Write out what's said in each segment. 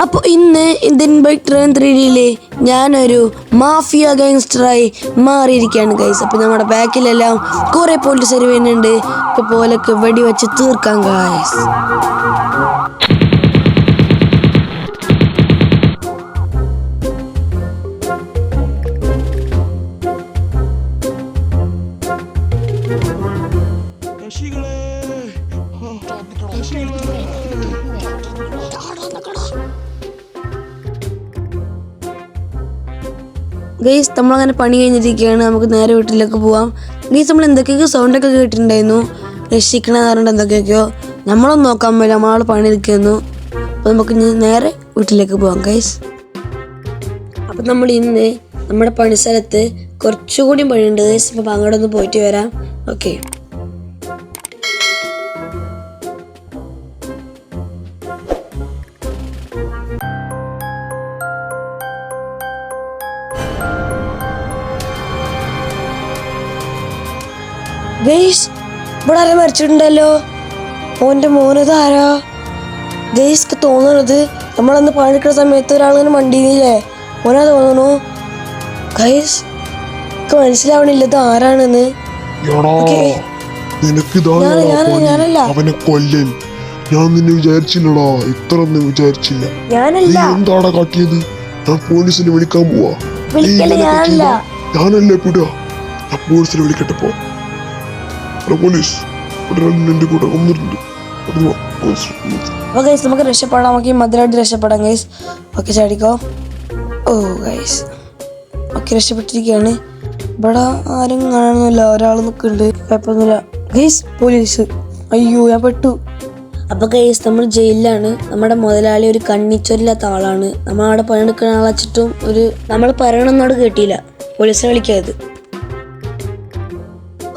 അപ്പോൾ ഇന്ന് Indian bike train ത്രീഡിയിലെ ഞാനൊരു മാഫിയ ഗാങ്സ്റ്ററായി മാറിയിരിക്കുകയാണ് ഗൈസ് അപ്പോൾ നമ്മുടെ ബാക്കിലെല്ലാം കുറേ പോലീസ് വരുന്നുണ്ട്. ഇപ്പോൾ പോലൊക്കെ വെടിവെച്ച് തീർക്കാം ഗൈസ് ഗൈസ് നമ്മളങ്ങനെ പണി കഴിഞ്ഞിരിക്കുകയാണ്. നമുക്ക് നേരെ വീട്ടിലേക്ക് പോവാം. ഗൈസ് നമ്മൾ എന്തൊക്കെയൊക്കെ സൗണ്ടൊക്കെ കേട്ടിട്ടുണ്ടായിരുന്നു. രക്ഷിക്കണമെന്ന് പറഞ്ഞിട്ട് എന്തൊക്കെയൊക്കെയോ. നമ്മളൊന്നും നോക്കാൻ വേണ്ടി നമ്മളവിടെ പണി എടുക്കുന്നു അപ്പോൾ നമുക്ക് നേരെ വീട്ടിലേക്ക് പോവാം ഗൈസ് അപ്പം നമ്മൾ ഇന്ന് നമ്മുടെ പണിസ്ഥലത്ത് കുറച്ചുകൂടി പണിയുണ്ട് ഗൈസ് അപ്പം അങ്ങോട്ടൊന്ന് പോയിട്ട് വരാം. ഓക്കെ. ഗൈസ് ഇവിടെ ആരും മരിച്ചിട്ടുണ്ടല്ലോ? ഓന്റെ മോനത് ആരാ ഗെയ്സ്ക്ക് തോന്നണത് നമ്മളന്ന് പണിയെടുക്കുന്ന സമയത്ത് ഒരാളിങ്ങനെ മണ്ടിയില്ലേ? ഓനാ തോന്നണു. ഗൈസ് എനിക്ക് മനസ്സിലാവണില്ല ഇത് ആരാണെന്ന്. അവനെ കൊല്ലൻ ഞാൻ നിന്നെ വിചാരിച്ചില്ലടാ. ഇത്ര ഒന്നും വിചാരിച്ചില്ല എന്താടാ കാട്ടിയത്? ഞാൻ പോലീസിനെ വിളിക്കാൻ പോവാ. ഞാനല്ല. വിടുക. ഞാൻ പോലീസിനെ വിളിക്കട്ടെ പോ. പോലീസ്. നമുക്ക് രക്ഷപ്പെടാം. നമുക്ക് മധുരമായിട്ട് രക്ഷപ്പെടാം ഗൈസ് ഓക്കെ ചാടിക്കോ. ഓ ഗൈസ് ഓക്കെ രക്ഷപ്പെട്ടിരിക്കുകയാണ്. ഇവിടെ ആരും കാണുന്നില്ല ഒരാൾ നിൽക്കുന്നുണ്ട്. കുഴപ്പമൊന്നുമില്ല. Guys police. അയ്യോ ഞാൻ പെട്ടു. അപ്പോൾ ഗൈസ് നമ്മൾ ജയിലിലാണ്. നമ്മുടെ മുതലാളി ഒരു കണ്ണിച്ചൊരില്ലാത്ത ആളാണ്. നമ്മൾ അവിടെ പണിയെടുക്കുന്ന ആളെ ഒരു നമ്മൾ പറയണമെന്നോട് കേട്ടില്ല. പോലീസിനെ വിളിക്കാത്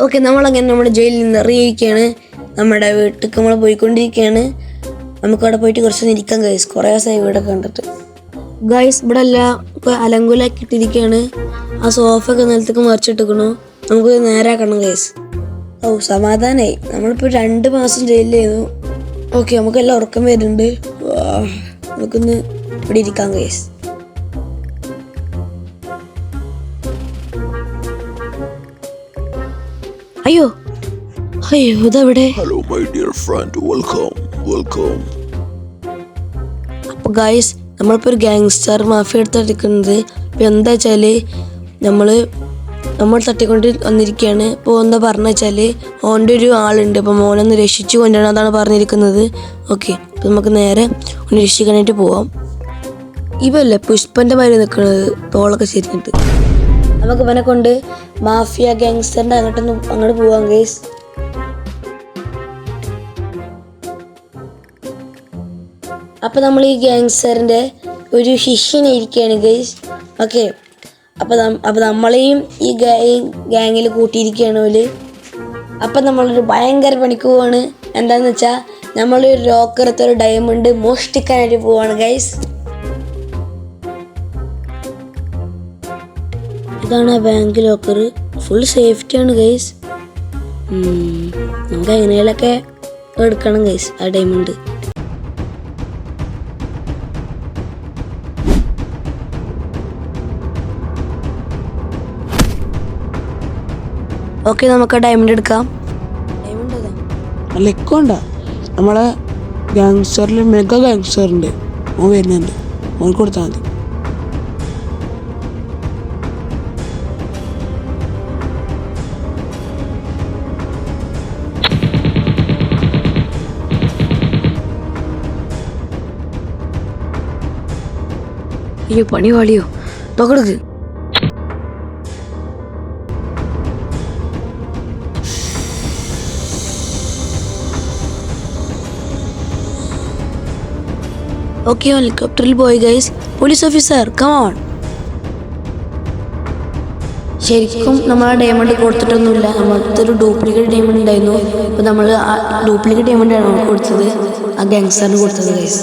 ഓക്കെ നമ്മളങ്ങനെ നമ്മുടെ ജയിലിൽ നിന്ന് ഇറങ്ങിയിരിക്കുകയാണ്. നമ്മുടെ വീട്ടിലേക്ക് നമ്മൾ പോയിക്കൊണ്ടിരിക്കുകയാണ്. നമുക്കവിടെ പോയിട്ട് കുറച്ച് ഇരിക്കാം ഗൈസ് കുറേ ദിവസമായി ഇവിടെ കണ്ടിട്ട്. ഗൈസ് ഇവിടെ എല്ലാം ഇപ്പോൾ അലങ്കുലാക്കി ഇട്ടിരിക്കുകയാണ്. ആ സോഫ ഒക്കെ നിലത്തേക്ക് മറിച്ചിട്ടിരിക്കണു നമുക്ക് നേരാക്കണം ഗൈസ് ഓ സമാധാനമായി നമ്മളിപ്പോൾ രണ്ട് മാസം ജയിലിലായിരുന്നു. ഓക്കെ നമുക്കെല്ലാം ഉറക്കം വരുന്നുണ്ട്. നമുക്കൊന്ന് ഇവിടെ ഇരിക്കാം ഗൈസ് അയ്യോ. അയ്യോ ഇതെവിടെ? Hello my dear friend welcome welcome അപ്പോൾ ഗായ്സ് നമ്മളിപ്പോൾ ഒരു ഗാങ്സ്റ്റർ മാഫിയ എടുത്തെടുക്കുന്നത് ഇപ്പോൾ എന്താ വെച്ചാൽ നമ്മൾ നമ്മൾ തട്ടിക്കൊണ്ട് വന്നിരിക്കുകയാണ് ഇപ്പോൾ എന്താ പറഞ്ഞു വെച്ചാൽ ഓന്റെ ഒരു ആളുണ്ട്. അപ്പോൾ മോനൊന്ന് രക്ഷിച്ചു കൊണ്ടാണ് അതാണ് പറഞ്ഞിരിക്കുന്നത്. ഓക്കെ അപ്പോൾ നമുക്ക് നേരെ ഒന്ന് രക്ഷിക്കാനായിട്ട് പോവാം. ഇവല്ലേ പുഷ്പന്റെ മാതിരി നിൽക്കുന്നത് തോളൊക്കെ ശരിക്കിട്ട് നമുക്ക് ഇവനെ കൊണ്ട് മാഫിയ ഗാങ്സ്റ്ററിന്റെ അങ്ങോട്ടൊന്ന് അങ്ങോട്ട് പോവാം ഗൈസ് അപ്പോൾ നമ്മൾ ഈ ഗാങ്സ്റ്ററിന്റെ ഒരു ശിഷ്യനെ ഇരിക്കുകയാണ് ഗൈസ് ഓക്കെ അപ്പോൾ അപ്പോൾ നമ്മളെയും ഈ ഗാങ്ങിൽ കൂട്ടിയിരിക്കുകയാണ് ഓൽ. അപ്പം നമ്മളൊരു ഭയങ്കര പണിക്ക് പോവാണ്. എന്താന്ന് വെച്ചാൽ നമ്മളൊരു ലോക്കറത്തെ ഒരു ഡയമണ്ട് മോഷ്ടിക്കാനായിട്ട് പോവാണ് ഗൈസ് ഇതാണ് ആ ബാങ്ക് ലോക്കർ ഫുൾ സേഫ്റ്റിയാണ് ഗൈസ്. നമുക്ക് എങ്ങനെയൊക്കെ എടുക്കണം ഗൈസ് ആ ഡയമണ്ട് ഓക്കെ നമുക്ക് ഡയമണ്ട് എടുക്കാം. എക്കോണ്ട നമ്മളെ ഗാങ്സ്റ്ററിൽ മെഗാ ഗാങ്സ്റ്റർ ഉണ്ട്. ഓൻ വരുന്നുണ്ട്. ഓൻ കൊടുത്താൽ മതി. അയ്യോ പണി വാളിയോ? നോക്കെടുക്ക് ഓക്കെ ഹെലികോപ്റ്ററിൽ പോയി ഗൈസ് പോലീസ് ഓഫീസർ കമോൺ ശരിക്കും നമ്മൾ ആ ഡയമണ്ട് കൊടുത്തിട്ടൊന്നുമില്ല. നമ്മളത്തെ ഒരു ഡ്യൂപ്ലിക്കേറ്റ് ഡയമണ്ട് ഉണ്ടായിരുന്നു. അപ്പോൾ നമ്മൾ ആ ഡ്യൂപ്ലിക്കേറ്റ് ആണ് കൊടുത്തത്? ആ ഗാങ്സ്റ്ററിന് കൊടുത്തത് ഗൈസ്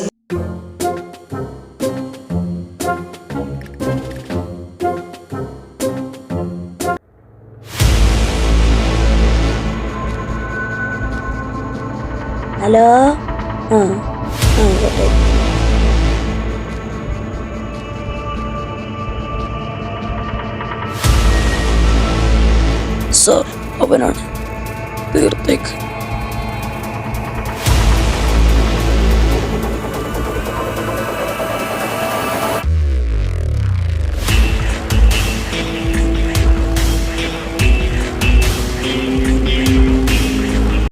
ഹലോ? ആ ആ ഓക്കെ. സർ അവനാണ് തീർത്തേക്ക്.